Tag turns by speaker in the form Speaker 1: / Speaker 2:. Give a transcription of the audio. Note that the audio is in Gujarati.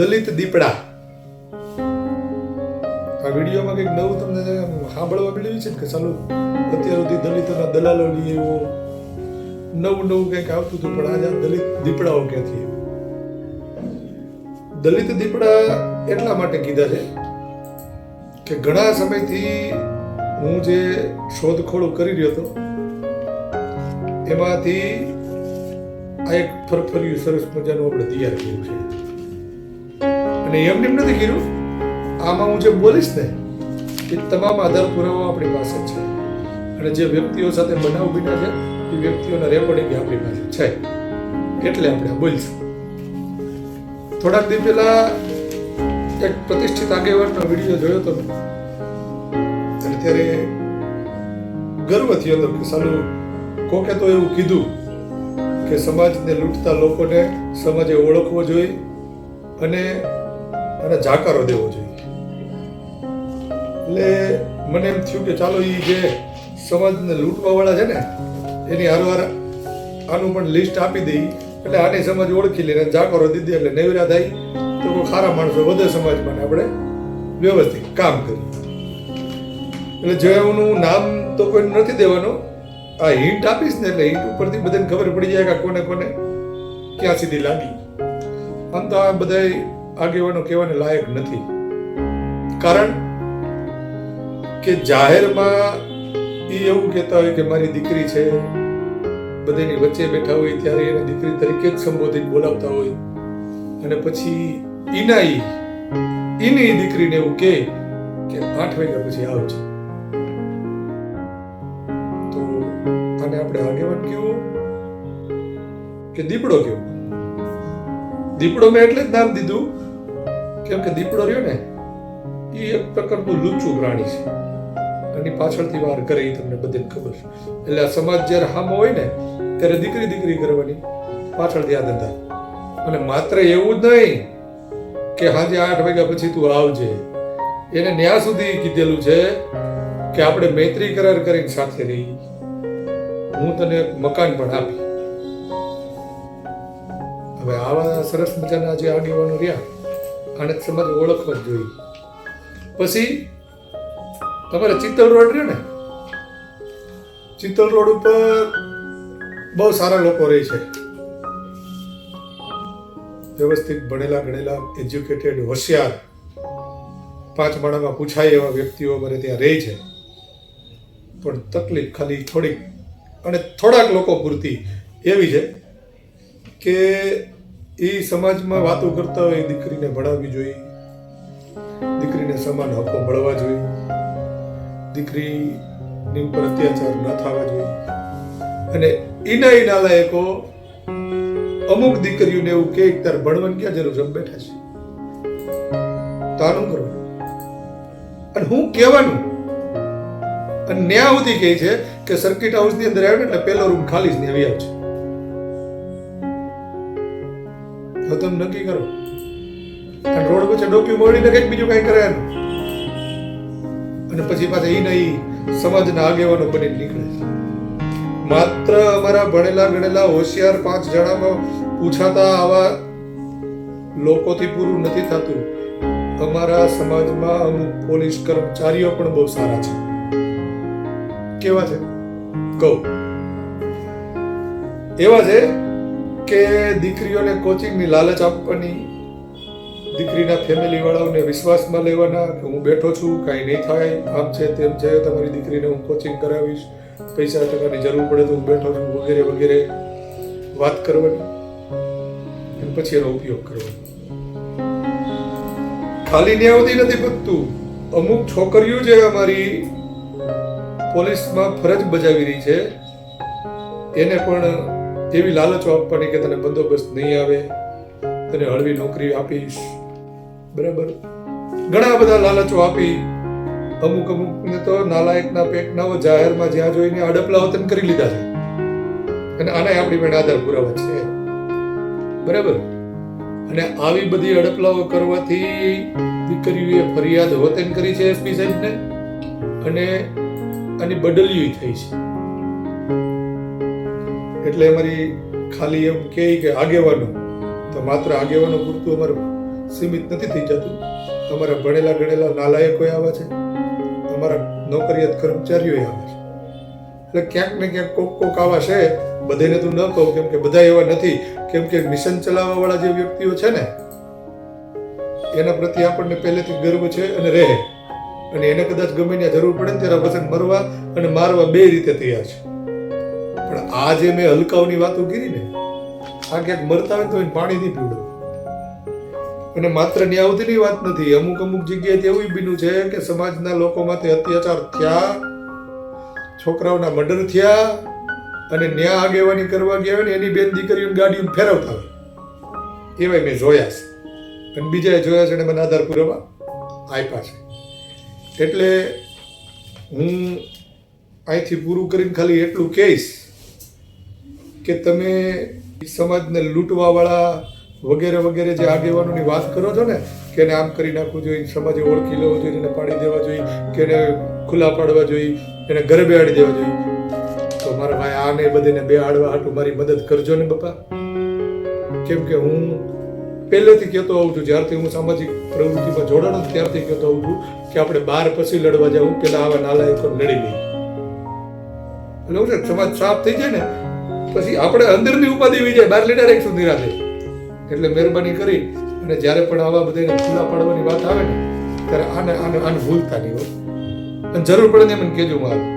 Speaker 1: દલિત દીપડા આ વિડીયોમાં કંઈક નવું તમને સાંભળવા મળ્યું છે કે ચાલુ, અત્યાર સુધી દલિતોના દલાલો લઈએ એવો નવું નવું કંઈક આવતું હતું, પણ આજે દલિત દીપડાઓ ક્યાંથી? દલિત દીપડા એટલા માટે કીધા છે કે ઘણા સમયથી હું જે શોધખોળ કરી રહ્યો હતો, એમાંથી આ એક ફરફર્યું સરસ મજાનું આપણે તૈયાર કર્યું છે અને એમને એમ નથી કર્યું? આમાં હું જે બોલીશ ને, એ તમામ આધાર પુરાવા આપણી પાસે છે. અને જે વ્યક્તિઓ સાથે બનાવ બન્યા છે, એ વ્યક્તિઓના રેકોર્ડિંગ આપણી પાસે છે. એટલે આપણે બોલીશું. થોડાક દિવસ પહેલા એક પ્રતિષ્ઠિત આગેવાનનો વીડિયો જોયો હતો અત્યારે ત્યારે ગર્વ થયો હતો કે સાલું કોકે તો એવું કીધું કે સમાજને લૂંટતા લોકોને સમાજે ઓળખવો જોઈએ અને અને જાકારો દેવો જોઈએ. એટલે મને એમ થયું કે ચાલો એ જે સમાજને લૂંટવા વાળા છે ને, એની હારવાર આનું પણ લિસ્ટ આપી દઈ, એટલે આની સમાજ ઓળખી લે અને જાકારો દીધી એટલે નેવરા થાય તો કોઈ ખારા માણસો વધે સમાજમાં ને આપણે વ્યવસ્થિત કામ કરીએ. એટલે જેનું નામ તો કોઈ નથી દેવાનું, આ હિન્ટ આપીશ ને એટલે હિન્ટ ઉપરથી બધાને ખબર પડી જાય કે કોને કોને ક્યાં સુધી લાગી. આમ તો આ બધા આગેવાનો કહેવાને લાયક નથી. કારણ કે જાહેરમાં એ એવું કહેતા હોય કે મારી દીકરી છે, બધાની વચ્ચે બેઠા હોય ત્યારે એને દીકરી તરીકે જ સંબોધિત બોલાવતા હોય. અને પછી ઈના ઈ ઈની દીકરીને એવું કહે કે આઠ વાગ્યા પછી આવજે તો આને આપણે આગેવાન કેવો કે દીપડો કેવો દીપડો મેં એટલે જ નામ દીધું. કેમ કે દીપડો રહ્યો ને એ એક પ્રકારનું લુચ્ચું પ્રાણી છે. એની પાછળથી વાર કરે એ તમને બધે ખબર. છે એટલે આ સમાજ જ્યારે હામો હોય ને, ત્યારે દીકરી દીકરી કરવાની. પાછળથી આ ધંધા. અને માત્ર એવું જ નહીં કે સાંજે આઠ વાગ્યા પછી તું આવજે. એને ન્યા સુધી કીધેલું છે કે આપણે મૈત્રી કરાર કરીને સાથે રહી. હું તને મકાન પણ આપી. હવે આવા સરસ મજાના જે આગેવાનો રહ્યા, આને સમાજ ઓળખવા જ જોઈએ. પછી, તમારે ચિત્તલ રોડ રહ્યો ને? ચિત્તલ રોડ ઉપર બહુ સારા લોકો રહે છે. વ્યવસ્થિત ભણેલા, ગણેલા એજ્યુકેટેડ હોશિયાર, પાંચ માળામાં પૂછાય એવા વ્યક્તિઓ અમારે ત્યાં રહે છે. પણ તકલીફ ખાલી થોડીક, અને થોડાક લોકો પૂરતી એવી છે. કે એ સમાજમાં વાતો કરતા હોય દીકરીને ભણાવવી જોઈએ. દીકરીને સમાન હકો મળવા જોઈએ. દીકરીની ઉપર અત્યાચાર ન થવા જોઈએ. અને એના એ નાલાયકો અમુક દીકરીઓને એવું કે, તાર ભણવાની ક્યાં જરૂર છે? બેઠા છે. તારું કરો. અને હું કહેવાનું, અને ન્યા સુધી કહે છે કે સર્કિટ હાઉસની અંદર આવ્યો એટલે પહેલો રૂમ ખાલી જ ને આવી આવશે. તમે નક્કી કરો. અને રોડ વચ્ચે ડોક્યુ મોડીને કંઈક બીજું કંઈ કરે અને પછી પાછા એ નહીં સમાજના આગેવાનો બની નીકળે છે. માત્ર અમારા ભણેલા ગણેલા હોશિયાર પાંચ જણામાં પૂછાતા આવા લોકોથી પૂરું નથી થતું. અમારા સમાજમાં અમુક પોલીસ કર્મચારીઓ પણ બહુ સારા છે. કેવા છે? કહું. એવા છે કે દીકરીઓને કોચિંગની લાલચ આપવાની, દીકરીના ફેમિલી વાળાઓને વિશ્વાસમાં લેવાના કે હું બેઠો છું, કાંઈ નહીં થાય, આમ છે તેમ છે, તમારી દીકરીને હું કોચિંગ કરાવીશ, પૈસા ટકાની જરૂર પડે તો હું બેઠો છું, વગેરે વગેરે વાત કરવાની અને પછી એનો ઉપયોગ કરવાનો. ખાલી ન્યાવતી નથી પતતું અમુક છોકરીઓ જે અમારી પોલીસમાં ફરજ બજાવી રહી છે, એને પણ એવી લાલચો આપવાની કે તને બંદોબસ્ત નહીં આવે. તને હળવી નોકરી આપીશ. બરાબર? ઘણા બધા લાલચો આપી. અમુક અમુક ને તો નાલાયકના પેટનાઓ જાહેરમાં જ્યાં જોઈને અડપલા વતન કરી લીધા છે. અને આને આપણી પણ આધાર પુરાવા છે. બરાબર? અને આવી બધી અડપલાઓ કરવાથી દીકરીઓએ ફરિયાદ વતન કરી છે એસપી સાહેબને? અને આની બદલીઓ થઈ છે. એટલે અમારી ખાલી એમ કહે કે આગેવાનો, તો માત્ર આગેવાનો પૂરતું અમારું સીમિત નથી થઈ જતું. અમારા ભણેલા ગણેલા નાલાયકો આવે છે. અમારા નોકરિયાત કર્મચારીઓ આવે છે. એટલે ક્યાંક ને ક્યાંક કોક કોક આવા છે. બધાને તું ન કહું કેમ કે બધા એવા નથી. કેમ કે મિશન ચલાવવા વાળા જે વ્યક્તિઓ છે ને, એના પ્રત્યે આપણને પહેલેથી ગર્વ છે અને રહે. અને એને કદાચ ગમે ત્યાં જરૂર પડે ત્યારે વસન મરવા અને મારવા બે રીતે તૈયાર છે. પણ આ જે મેં હલકાઓની વાતો કરી ને, આ ક્યાંક મરતા હોય તો પાણી નહીં પીવડવું. અને માત્ર ન્યાવતીની વાત નથી, અમુક અમુક જગ્યાએ એવું બન્યું છે કે સમાજના લોકો માટે અત્યાચાર થયા, છોકરાઓના મર્ડર થયા, અને ન્યા આગેવાની કરવા ગયા ને, એની બેન દીકરીઓની ગાડીઓ ફેરવતા હોય. એવાય મેં જોયા છે. અને બીજાએ જોયા છે અને મને આધાર પૂરાવા આપ્યા છે. એટલે હું અહીંથી પૂરું કરીને ખાલી એટલું કહીશ કે તમે સમાજને લૂંટવાવાળા વગેરે વગેરે જે આગેવાનોની વાત કરો છો ને, કે એને આમ કરી નાખવું જોઈએ, સમાજે ઓળખી લેવો જોઈએ, એને પાડી દેવા જોઈએ, કે એને ખુલ્લા પાડવા જોઈએ, એને ઘરે બેહાડી દેવા જોઈએ. તો મારા ભાઈ, આને બધીને બેહાડવા હાટું મારી મદદ કરજો ને બાપા. કેમ કે હું પહેલેથી કહેતો આવું છું, જ્યારથી હું સામાજિક પ્રવૃત્તિમાં જોડાણો ત્યારથી કહેતો આવું છું કે આપણે બાર પછી લડવા જવું પેલા આવા નાલાયકો લડી લઈએ. એટલે સમાજ સાફ થઈ જાય ને પછી આપણે અંદરની ઉપાધિ બાર લીડા એક સુધી રાખે. એટલે મહેરબાની કરી અને જ્યારે પણ આવા બધાને ખુલ્લા પાડવાની વાત આવે ને, ત્યારે આને આને આને ભૂલતા નહીં હોય અને જરૂર પડે ને મને કહેજો મારું.